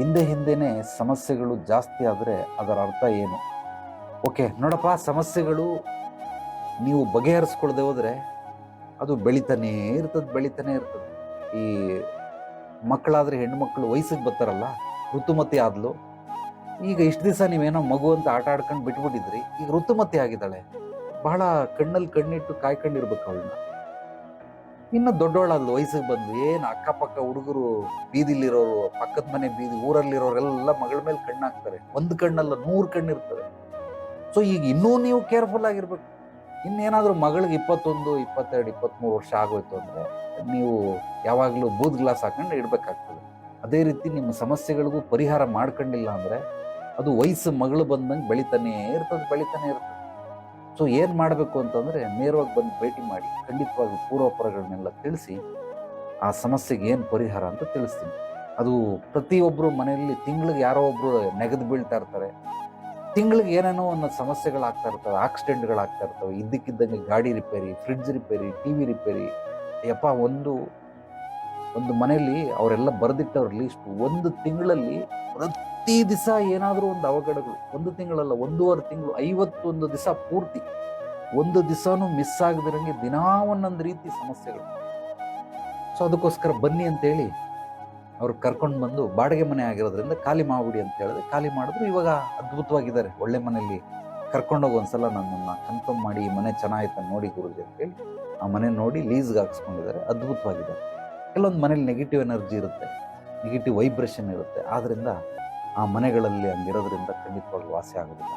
ಹಿಂದೆ ಹಿಂದೆನೇ ಸಮಸ್ಯೆಗಳು ಜಾಸ್ತಿ ಆದರೆ ಅದರ ಅರ್ಥ ಏನು? ಓಕೆ ನೋಡಪ್ಪ, ಸಮಸ್ಯೆಗಳು ನೀವು ಬಗೆಹರಿಸ್ಕೊಳ್ದೆ ಹೋದರೆ ಅದು ಬೆಳಿತಾನೇ ಇರ್ತದೆ ಬೆಳಿತಾನೇ ಇರ್ತದೆ. ಈ ಮಕ್ಕಳಾದರೆ ಹೆಣ್ಮಕ್ಳು ವಯಸ್ಸಿಗೆ ಬರ್ತಾರಲ್ಲ, ಋತುಮತಿ ಆದ್ಲು, ಈಗ ಇಷ್ಟು ದಿವಸ ನೀವೇನೋ ಮಗು ಅಂತ ಆಟ ಆಡ್ಕೊಂಡು ಬಿಟ್ಬಿಟ್ಟಿದ್ರಿ, ಈಗ ಋತುಮತಿ ಆಗಿದ್ದಾಳೆ. ಬಹಳ ಕಣ್ಣಲ್ಲಿ ಕಣ್ಣಿಟ್ಟು ಕಾಯ್ಕೊಂಡಿರ್ಬೇಕು ಅವಳನ್ನ. ಇನ್ನು ದೊಡ್ಡವಳಾದ್ಲು ವಯಸ್ಸಿಗೆ ಬಂದು ಏನು ಅಕ್ಕಪಕ್ಕ ಹುಡುಗರು ಬೀದಿಲಿರೋರು, ಪಕ್ಕದ ಮನೆ ಬೀದಿ ಊರಲ್ಲಿರೋರೆಲ್ಲ ಮಗಳ ಮೇಲೆ ಕಣ್ಣಾಕ್ತಾರೆ. ಒಂದು ಕಣ್ಣಲ್ಲ ನೂರು ಕಣ್ಣಿರ್ತದೆ ಸೊ ಈಗ ಇನ್ನೂ ನೀವು ಕೇರ್ಫುಲ್ ಆಗಿರ್ಬೇಕು. ಇನ್ನೇನಾದರೂ ಮಗಳಿಗೆ ಇಪ್ಪತ್ತೊಂದು, ಇಪ್ಪತ್ತೆರಡು ಇಪ್ಪತ್ತ್ಮೂರು ವರ್ಷ ಆಗೋಯ್ತು ಅಂದರೆ ನೀವು ಯಾವಾಗಲೂ ಬೂದ್ ಗ್ಲಾಸ್ ಹಾಕೊಂಡು ಇಡಬೇಕಾಗ್ತದೆ. ಅದೇ ರೀತಿ ನಿಮ್ಮ ಸಮಸ್ಯೆಗಳಿಗೂ ಪರಿಹಾರ ಮಾಡ್ಕೊಂಡಿಲ್ಲ ಅಂದರೆ ಅದು ವಯಸ್ಸು ಮಗಳು ಬಂದಂಗೆ ಬೆಳಿತಾನೇ ಇರ್ತದೆ, ಬೆಳಿತಾನೆ ಇರ್ತದೆ. ಸೊ ಏನು ಮಾಡಬೇಕು ಅಂತಂದರೆ ನೇರವಾಗಿ ಬಂದು ಭೇಟಿ ಮಾಡಿ, ಖಂಡಿತವಾಗಿ ಪೂರ್ವಪರಗಳನ್ನೆಲ್ಲ ತಿಳಿಸಿ, ಆ ಸಮಸ್ಯೆಗೆ ಏನು ಪರಿಹಾರ ಅಂತ ತಿಳಿಸ್ತೀನಿ. ಅದು ಪ್ರತಿಯೊಬ್ಬರು ಮನೆಯಲ್ಲಿ ತಿಂಗಳಿಗೆ ಯಾರೋ ಒಬ್ಬರು ನೆಗೆದು ಬೀಳ್ತಾ ಇರ್ತಾರೆ. ತಿಂಗಳಿಗೆ ಏನೇನೋ ಒಂದು ಸಮಸ್ಯೆಗಳಾಗ್ತಾ ಇರ್ತವೆ, ಆಕ್ಸಿಡೆಂಟ್ಗಳಾಗ್ತಾ ಇರ್ತವೆ, ಇದ್ದಕ್ಕಿದ್ದಂಗೆ ಗಾಡಿ repair, fridge repair, T V repair, ಯಪ್ಪ ಒಂದು ಒಂದು ಮನೆಯಲ್ಲಿ ಅವರೆಲ್ಲ ಬರೆದಿಟ್ಟವ್ರ ಲಿಸ್ಟ್ ಒಂದು ತಿಂಗಳಲ್ಲಿ ಪ್ರತಿ ದಿವಸ ಏನಾದರೂ ಒಂದು ಅವಘಡಗಳು, ಒಂದು ತಿಂಗಳಲ್ಲ, ಒಂದೂವರೆ ತಿಂಗಳು, ಐವತ್ತೊಂದು ದಿವಸ ಪೂರ್ತಿ, ಒಂದು ದಿವಸನೂ ಮಿಸ್ ಆಗದಿರಂಗೆ ದಿನಾ ಒಂದೊಂದು ರೀತಿ ಸಮಸ್ಯೆಗಳು. ಸೊ ಅದಕ್ಕೋಸ್ಕರ ಬನ್ನಿ ಅಂತೇಳಿ ಅವ್ರು ಕರ್ಕೊಂಡು ಬಂದು ಬಾಡಿಗೆ ಮನೆ ಆಗಿರೋದ್ರಿಂದ ಖಾಲಿ ಮಾಡಿಬಿಡಿ ಅಂತ ಹೇಳಿದ್ರೆ ಖಾಲಿ ಮಾಡಿದ್ರು ಇವಾಗ ಅದ್ಭುತವಾಗಿದ್ದಾರೆ. ಒಳ್ಳೆ ಮನೆಯಲ್ಲಿ ಕರ್ಕೊಂಡೋಗಿ ಒಂದ್ಸಲ ನನ್ನನ್ನು ಕನ್ಫರ್ಮ್ ಮಾಡಿ, ಈ ಮನೆ ಚೆನ್ನಾಗಿತ್ತು ನೋಡಿ ಗುರುಜಿ ಅಂತೇಳಿ ಆ ಮನೆ ನೋಡಿ ಲೀಸ್ಗೆ ಹಾಕ್ಸ್ಕೊಂಡಿದ್ದಾರೆ. ಅದ್ಭುತವಾಗಿದ್ದಾರೆ ಕೆಲವೊಂದು ಮನೇಲಿ ನೆಗೆಟಿವ್ ಎನರ್ಜಿ ಇರುತ್ತೆ. ನೆಗೆಟಿವ್ ವೈಬ್ರೇಷನ್ ಇರುತ್ತೆ. ಆದ್ದರಿಂದ ಆ ಮನೆಗಳಲ್ಲಿ ಹಂಗಿರೋದ್ರಿಂದ ಖಂಡಿತವಾಗ್ಲೂ ವಾಸಿ ಆಗೋದಿಲ್ಲ.